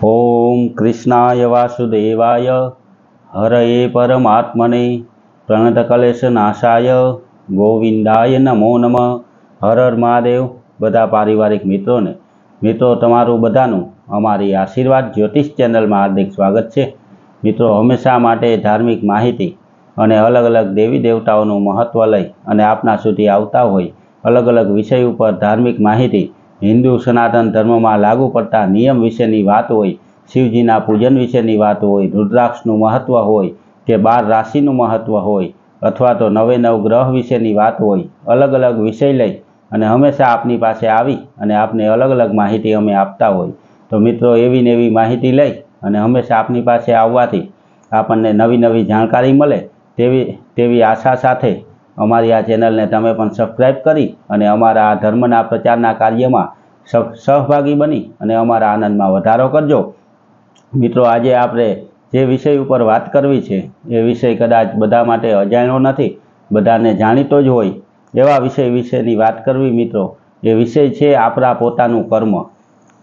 ઓમ કૃષ્ણાય વાસુદેવાય. હરએ પરમાત્મને પ્રણતકલેશ નાશાય. ગોવિંદાય નમો નમ. હર હર મહાદેવ. બધા પારિવારિક મિત્રોને, મિત્રો તમારું બધાનું અમારી આશીર્વાદ જ્યોતિષ ચેનલમાં હાર્દિક સ્વાગત છે. મિત્રો હંમેશા માટે ધાર્મિક માહિતી અને અલગ અલગ દેવી દેવતાઓનું મહત્ત્વ લઈ અને આપના સુધી આવતા હોય અલગ અલગ વિષય ઉપર ધાર્મિક માહિતી હિન્દુ સનાતન ધર્મમાં લાગુ પડતા નિયમ વિશેની વાત હોય, શિવજીના પૂજન વિશેની વાત હોય, રુદ્રાક્ષનું મહત્ત્વ હોય કે બાર રાશિનું મહત્ત્વ હોય અથવા તો નવે નવ ગ્રહ વિશેની વાત હોય અલગ અલગ વિષય લઈ અને હંમેશા આપની પાસે આવી અને આપને અલગ અલગ માહિતી અમે આપતા હોય. તો મિત્રો એવી ને એવી માહિતી લઈ અને હંમેશા આપની પાસે આવવાથી આપણને નવી નવી જાણકારી મળે તેવી તેવી આશા સાથે અમારી આ ચેનલને તમે પણ સબસ્ક્રાઈબ કરી અને અમારા આ ધર્મના પ્રચારના કાર્યમાં સહ- સહભાગી બની અને અમારા આનંદમાં વધારો કરજો. મિત્રો, આજે આપણે જે વિષય ઉપર વાત કરવી છે, એ વિષય કદાચ બધા માટે અજાણ્યો નથી, બધાને જાણીતો જ હોય, એવા વિષય વિશેની વાત કરવી મિત્રો. એ વિષય છે આપણા પોતાનું કર્મ.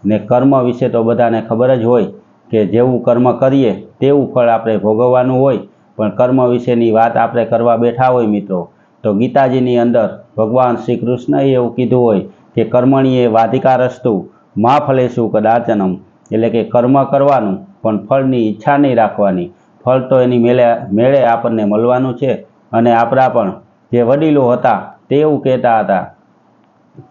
ને કર્મ વિશે તો બધાને ખબર જ હોય કે જેવું કર્મ કરીએ તેવું ફળ આપણે ભોગવવાનું હોય. પણ કર્મ વિશેની વાત આપણે કરવા બેઠા હોય મિત્રો. તો ગીતાજીની અંદર ભગવાન શ્રી કૃષ્ણએ એવું કીધું હોય કે કર્મણીએ વાધિકારસ્તુ, મા ફલેશું કદાચનમ. એટલે કે કર્મ કરવાનું, પણ ફળની ઈચ્છા નહીં રાખવાની. ફળ તો એની મેળે મેળે આપણને મળવાનું છે. અને આપણા પણ જે વડીલો હતા તે એવું કહેતા હતા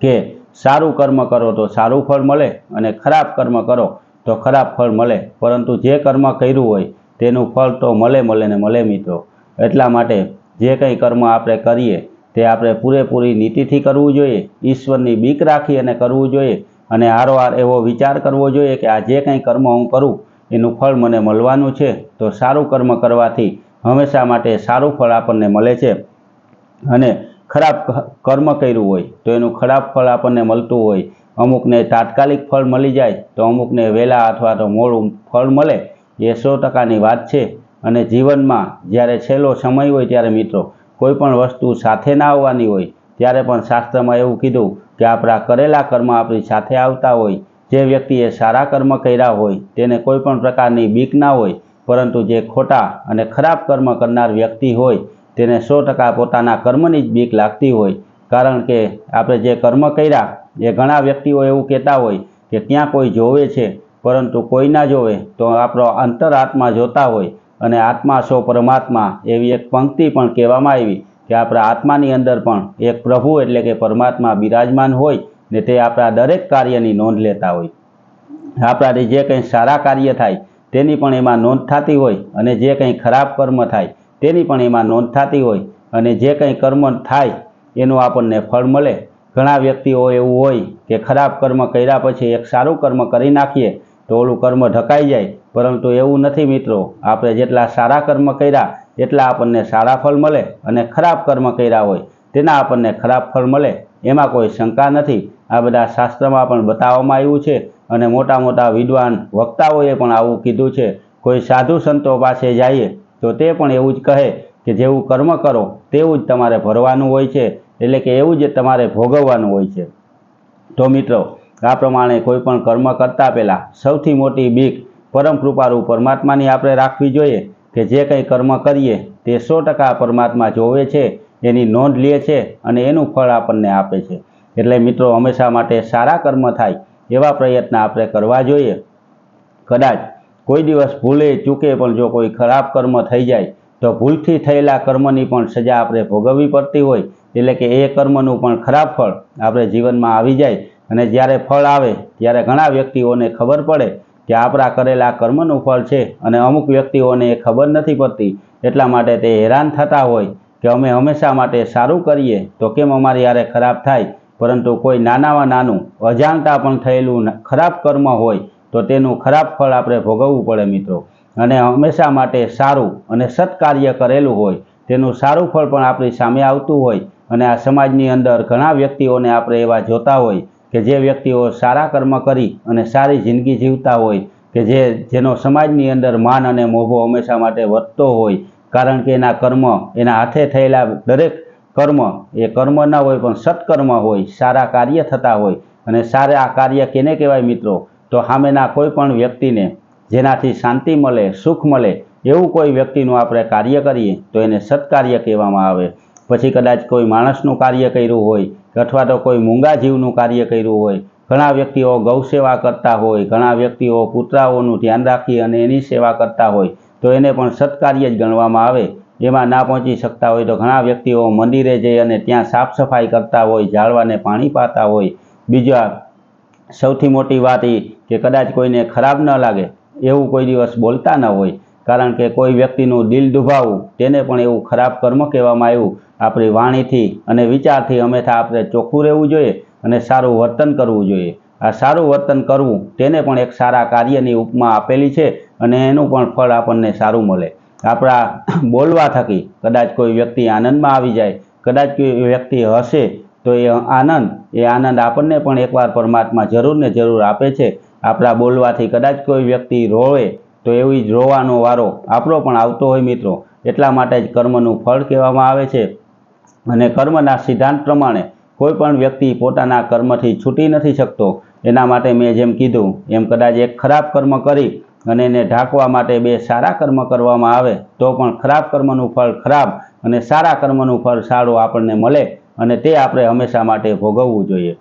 કે સારું કર્મ કરો તો સારું ફળ મળે અને ખરાબ કર્મ કરો તો ખરાબ ફળ મળે. પરંતુ જે કર્મ કર્યું હોય તેનું ફળ તો મળે મળે ને મળે મિત્રો. એટલા માટે જે કંઈ કર્મ આપણે કરીએ, તે આપણે પૂરેપૂરી નીતિથી કરવું જોઈએ, ઈશ્વરની બીક રાખી અને કરવું જોઈએ અને હારોહાર એવો વિચાર કરવો જોઈએ કે આ જે કંઈ કર્મ હું કરું, એનું ફળ મને મળવાનું છે. તો સારું કર્મ કરવાથી હંમેશા માટે સારું ફળ આપણને મળે છે. અને ખરાબ કર્મ કર્યું હોય, તો એનું ખરાબ ફળ આપણને મળતું હોય. અમુકને તાત્કાલિક ફળ મળી જાય, તો અમુકને વહેલા અથવા તો મોડું ફળ મળે. એ સો ટકાની વાત છે. અને જીવનમાં જ્યારે છેલ્લો સમય હોય ત્યારે મિત્રો, કોઈ પણ વસ્તુ સાથે ના આવવાની હોય, ત્યારે પણ શાસ્ત્રમાં એવું કીધું કે આપણા કરેલા કર્મ આપણી સાથે આવતા હોય, જે વ્યક્તિએ સારા કર્મ કર્યા હોય, તેને કોઈ પણ પ્રકારની બીક ના હોય, પરંતુ જે ખોટા અને ખરાબ કર્મ કરનાર વ્યક્તિ હોય, તેને સો ટકા પોતાના કર્મની જ બીક લાગતી હોય. કારણ કે આપણે જે કર્મ કર્યા, એ ઘણા વ્યક્તિઓ એવું કહેતા હોય કે ત્યાં કોઈ જોવે છે, પરંતુ કોઈ ના જોવે, તો આપણો અંતરાત્મા જોતા હોય અને આત્મા સો પરમાત્મા એવી એક પંક્તિ પણ કહેવામાં આવી કે આપણા આત્માની અંદર પણ એક પ્રભુ એટલે કે પરમાત્મા બિરાજમાન હોય ને તે આપણા દરેક કાર્યની નોંધ લેતા હોય. આપણાથી જે કંઈ સારા કાર્ય થાય તેની પણ એમાં નોંધ થતી હોય અને જે કંઈ ખરાબ કર્મ થાય તેની પણ એમાં નોંધ થતી હોય અને જે કંઈ કર્મ થાય એનું આપણને ફળ મળે. ઘણા વ્યક્તિઓ એવું હોય કે ખરાબ કર્મ કર્યા પછી એક સારું કર્મ કરી નાખીએ તો ઓલું કર્મ ઢકાઈ જાય. પરંતુ એવું નથી મિત્રો. આપણે જેટલા સારા કર્મ કર્યા, એટલા આપણને સારા ફળ મળે અને ખરાબ કર્મ કર્યા હોય, તેના આપણને ખરાબ ફળ મળે. એમાં કોઈ શંકા નથી. આ બધા શાસ્ત્રમાં પણ બતાવવામાં આવ્યું છે અને મોટા મોટા વિદ્વાન વક્તાઓએ પણ આવું કીધું છે. કોઈ સાધુ સંતો પાસે જઈએ, તો તે પણ એવું જ કહે કે જેવું કર્મ કરો, તેવું જ તમારે ભરવાનું હોય છે. એટલે કે એવું જ તમારે ભોગવવાનું હોય છે. તો મિત્રો આ પ્રમાણે કોઈ પણ કર્મ કરતા પહેલાં સૌથી મોટી બીક પરમ કૃપારૂ પરમાત્માની આપણે રાખવી જોઈએ કે જે કંઈ કર્મ કરીએ તે સો ટકા પરમાત્મા જોવે છે, એની નોંધ લે છે અને એનું ફળ આપણને આપે છે. એટલે મિત્રો હંમેશા માટે સારા કર્મ થાય એવા પ્રયત્ન આપણે કરવા જોઈએ? કદાચ કોઈ દિવસ ભૂલે, ચૂકે પણ જો કોઈ ખરાબ કર્મ થઈ જાય, તો ભૂલથી થયેલા કર્મની પણ સજા આપણે ભોગવવી પડતી હોય. એટલે કે એ કર્મનું પણ ખરાબ ફળ આપણે જીવનમાં આવી જાય અને જ્યારે ફળ આવે, ત્યારે ઘણા વ્યક્તિઓને ખબર પડે કે આપણા કરેલા કર્મનું ફળ છે અને અમુક વ્યક્તિઓને એ ખબર નથી પડતી. એટલા માટે તે હેરાન થતા હોય કે અમે હંમેશા માટે સારું કરીએ તો કેમ અમારી યારે ખરાબ થાય? પરંતુ કોઈ નાનામાં નાનું, અજાણતા પણ થયેલું ખરાબ કર્મ હોય તો તેનું ખરાબ ફળ આપણે ભોગવવું પડે મિત્રો. અને હંમેશા માટે સારું અને સત્કાર્ય કરેલું હોય, તેનું સારું ફળ પણ આપણી સામે આવતું હોય અને આ સમાજની અંદર ઘણા વ્યક્તિઓને આપણે એવા જોતા હોય કે જે વ્યક્તિઓ સારા કર્મ કરી અને સારી જિંદગી જીવતા હોય, કે જે, જેનો સમાજની અંદર માન અને મોભો હંમેશા માટે વધતો હોય, કારણ કે એના કર્મ, એના હાથે થયેલા દરેક કર્મ, એ કર્મ ના હોય પણ સત્કર્મ હોય, સારા કાર્ય થતા હોય અને સારા કાર્ય કેને કહેવાય મિત્રો? તો સામેના કોઈ પણ વ્યક્તિને જેનાથી શાંતિ મળે, સુખ મળે, એવું કોઈ વ્યક્તિનું આપણે કાર્ય કરીએ, તો એને સત્કાર્ય કહેવામાં આવે. પછી કદાચ કોઈ માણસનું કાર્ય કર્યું હોય અથવા તો કોઈ મૂંગા જીવનું કાર્ય કર્યું હોય, ઘણા વ્યક્તિઓ ગૌ સેવા કરતા હોય, ઘણા વ્યક્તિઓ કૂતરાઓનું ધ્યાન રાખી અને એની સેવા કરતા હોય, તો એને પણ સત્કાર્ય જ ગણવામાં આવે. એમાં ના પહોંચી શકતા હોય તો ઘણા વ્યક્તિઓ મંદિરે જઈ અને ત્યાં સાફ સફાઈ કરતા હોય, ઝાડવાને પાણી પાતા હોય. બીજા સૌથી મોટી વાત એ કે કદાચ કોઈને ખરાબ ન લાગે, એવું કોઈ દિવસ બોલતા ન હોય, કારણ કે કોઈ વ્યક્તિનું દિલ દુભાવવું તેને પણ એવું ખરાબ કર્મ કહેવામાં આવ્યું. આપણી વાણીથી અને વિચારથી હંમેશા આપણે ચોખ્ખું રહેવું જોઈએ અને સારું વર્તન કરવું જોઈએ. આ સારું વર્તન કરવું તેને પણ એક સારા કાર્યની ઉપમા આપેલી છે અને એનું પણ ફળ આપણને સારું મળે. આપણા બોલવા થકી કદાચ કોઈ વ્યક્તિ આનંદમાં આવી જાય, કદાચ કોઈ વ્યક્તિ હશે તો એ આનંદ એ આનંદ આપણને પણ એકવાર પરમાત્મા જરૂર ને જરૂર આપે છે. આપણા બોલવાથી કદાચ કોઈ વ્યક્તિ રોવે, તો એવી જ રોવાનો વારો આપણો પણ આવતો હોય મિત્રો. એટલા માટે જ કર્મનું ફળ કહેવામાં આવે છે. અને કર્મના સિદ્ધાંત પ્રમાણે કોઈ પણ વ્યક્તિ પોતાના કર્મથી છૂટી નથી શકતો. એના માટે મેં જેમ કીધું, એમ કદાચ એક ખરાબ કર્મ કરી અને એને ઢાંકવા માટે બે સારા કર્મ કરવામાં આવે, તો પણ ખરાબ કર્મનું ફળ ખરાબ અને સારા કર્મનું ફળ સારું આપણને મળે અને તે આપણે હંમેશા માટે ભોગવવું જોઈએ.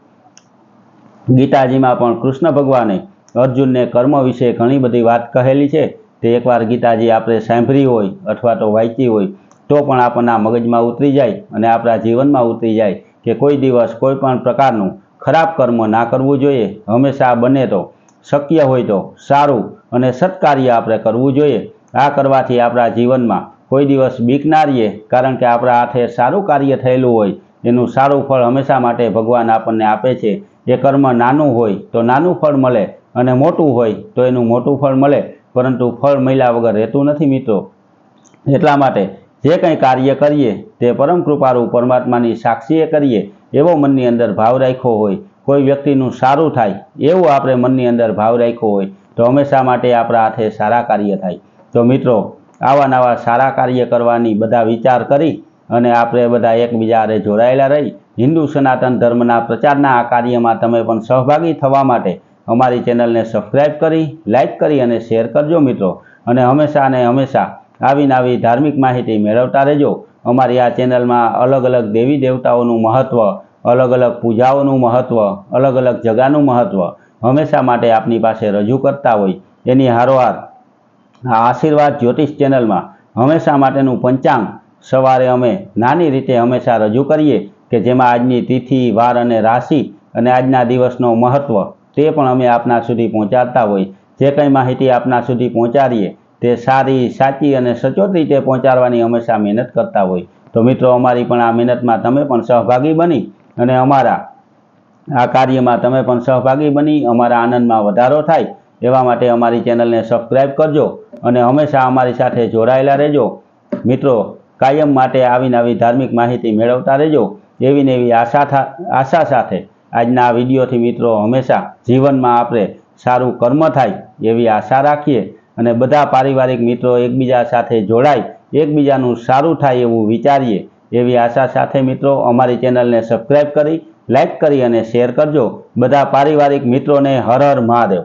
ગીતાજીમાં પણ કૃષ્ણ ભગવાને અર્જુનને કર્મ વિશે ઘણી બધી વાત કહેલી છે. તે એકવાર ગીતાજી આપણે સાંભળી હોય અથવા તો વાંચી હોય તો પણ આપણના મગજમાં ઉતરી જાય અને આપણા જીવનમાં ઉતરી જાય કે કોઈ દિવસ કોઈ પણ પ્રકારનું ખરાબ કર્મ ના કરવું જોઈએ, હંમેશા બને તો, શક્ય હોય તો, સારું અને સત્કાર્ય આપણે કરવું જોઈએ. આ કરવાથી આપણા જીવનમાં કોઈ દિવસ બીક ના રહીએ, કારણ કે આપણા હાથે સારું કાર્ય થયેલું હોય, એનું સારું ફળ હંમેશા માટે ભગવાન આપણને આપે છે. એ કર્મ નાનું હોય તો નાનું ફળ મળે અને મોટું હોય તો એનું મોટું ફળ મળે, પરંતુ ફળ મળ્યા વગર રહેતું નથી મિત્રો. એટલા માટે જે કંઈ કાર્ય કરીએ, તે પરમ કૃપાળુ પરમાત્માની સાક્ષીએ કરીએ, એવો મનની અંદર ભાવ રાખ્યો હોય, કોઈ વ્યક્તિનું સારું થાય, એવું આપણે મનની અંદર ભાવ રાખ્યો હોય, તો હંમેશા માટે આપણા હાથે સારા કાર્ય થાય. તો મિત્રો, આવા નવા સારા કાર્ય કરવાની બધા વિચાર કરી અને આપણે બધા એકબીજા હારે જોડાયેલા રહી, હિન્દુ સનાતન ધર્મના પ્રચારના આ કાર્યમાં તમે પણ સહભાગી થવા માટે અમારી ચેનલને સબસ્ક્રાઈબ કરી લાઈક કરી અને શેર કરજો મિત્રો. અને હંમેશા અને હંમેશા આવી નવી ધાર્મિક માહિતી મેળવતા રહેજો. અમારી આ ચેનલમાં અલગ અલગ દેવી દેવતાઓનું મહત્ત્વ અલગ અલગ પૂજાઓનું મહત્ત્વ અલગ અલગ જગાનું મહત્ત્વ હંમેશા માટે આપની પાસે રજૂ કરતા હોય. એની હારોહાર આ આશીર્વાદ જ્યોતિષ ચેનલમાં હંમેશા માટેનું પંચાંગ. સવારે અમે નાની રીતે હંમેશા રજૂ કરીએ કે જેમાં આજની તિથિ, વાર અને રાશિ અને આજના દિવસનો મહત્ત્વ તે પણ અમે આપના સુધી પહોંચાડતા હોય. જે કંઈ માહિતી આપના સુધી પહોંચાડીએ તે સારી, સાચી અને સચોટ રીતે પહોંચાડવાની હંમેશા મહેનત કરતા હોય. તો મિત્રો, અમારી પણ આ મહેનતમાં તમે પણ સહભાગી બની અને અમારા આ કાર્યમાં તમે પણ સહભાગી બની, અમારા આનંદમાં વધારો થાય એવા માટે અમારી ચેનલને સબસ્ક્રાઈબ કરજો અને હંમેશા અમારી સાથે જોડાયેલા રહેજો. મિત્રો, કાયમ માટે આવી નવી ધાર્મિક માહિતી મેળવતા રહેજો એવી ને એવી આશા આશા સાથે આજના વિડીયોથી મિત્રો, હંમેશા જીવનમાં આપણે સારું કર્મ થાય એવી આશા રાખીએ. અને બધા પારિવારિક મિત્રો એકબીજા સાથે જોડાય, એકબીજાનું સારું થાય એવું વિચારીએ એવી આશા સાથે મિત્રો અમારી ચેનલને સબસ્ક્રાઈબ કરી લાઈક કરી અને શેર કરજો. બધા પારિવારિક મિત્રોને હર હર મહાદેવ.